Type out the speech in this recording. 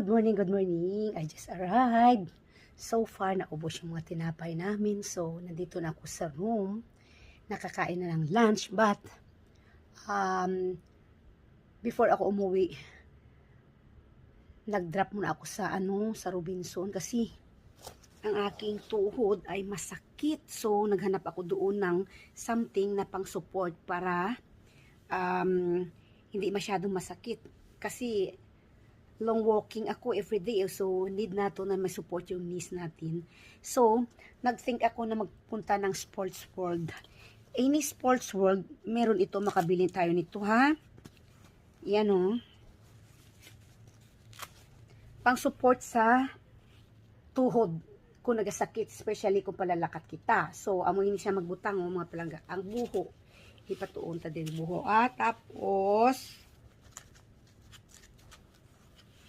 Good morning, good morning. I just arrived. So far, naubos yung mga tinapay namin. So, nandito na ako sa room. Nakakain na ng lunch. But, um, before ako umuwi, nag-drop muna ako sa ano, sa Robinson kasi ang aking tuhod ay masakit. So, naghanap ako doon ng something na pang support para um, hindi masyadong masakit. Kasi long walking ako every day. So, need na to na may support yung knees natin. So, nag-think ako na magpunta ng sports world. Any sports world, meron ito, makabili tayo nito, ha? Yan, oh. Pang support sa tuhod kung nagasakit, especially kung palalakat kita. So, amo hindi siya magbutang o mga palangga. Ang buho, ipatuon ta din buho. At tapos,